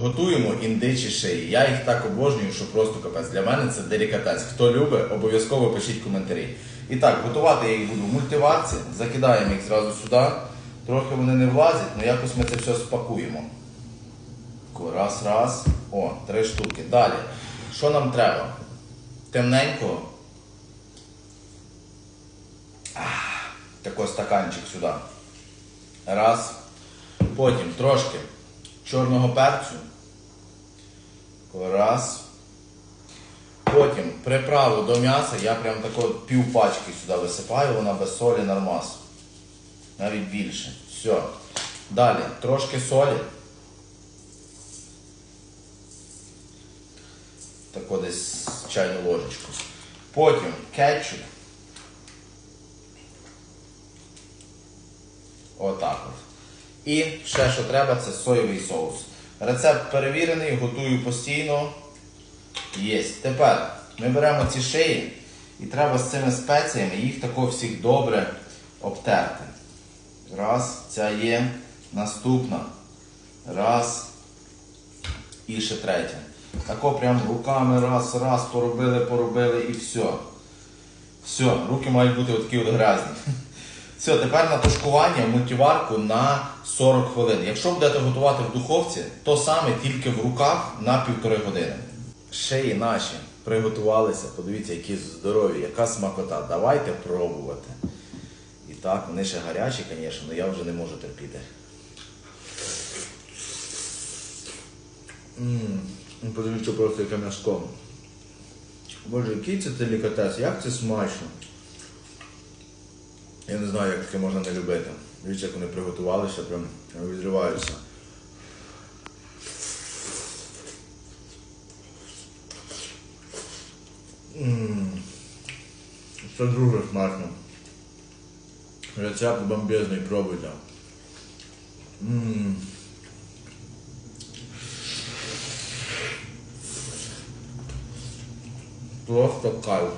Готуємо індичі шиї. Я їх так обожнюю, що просто капець. Для мене це делікатес. Хто любить, обов'язково пишіть коментарі. І так, готувати я їх буду в мультиварці. Закидаємо їх зразу сюди. Трохи вони не влазять, але якось ми це все спакуємо. Раз, раз. О, три штуки. Далі. Що нам треба? Темненького. Ах, Тако стаканчик сюди. Раз. Потім трошки чорного перцю. Раз. Потім приправу до м'яса я прям тако пів пачки сюди висипаю, вона без солі нормас. Навіть більше. Все. Далі трошки солі. Тако десь чайну ложечку. Потім кетчуп. Отак от. І ще що треба, це соєвий соус. Рецепт перевірений, готую постійно. Є. Тепер ми беремо ці шиї і треба з цими спеціями їх тако всіх добре обтерти. Раз, ця є. Наступна. Раз. І ще третя. Тако прям руками раз, раз, поробили, поробили і все. Все, руки мають бути такі от грязні. Все, тепер на тушкування в мультиварку на 40 хвилин. Якщо будете готувати в духовці, то саме тільки в руках на півтори години. Шиї наші приготувалися. Подивіться, які здорові, яка смакота. Давайте пробувати. І так, вони ще гарячі, звісно, але я вже не можу терпіти. Ммм, подивіться просто яке м'яско. Боже, який це делікатес, як це смачно. Я не знаю, як таке можна не любити. Дивіться, як вони приготувалися, прям відриваються. Це дуже смачно. Рецепт бомбезний, пробуйте. Просто кайф.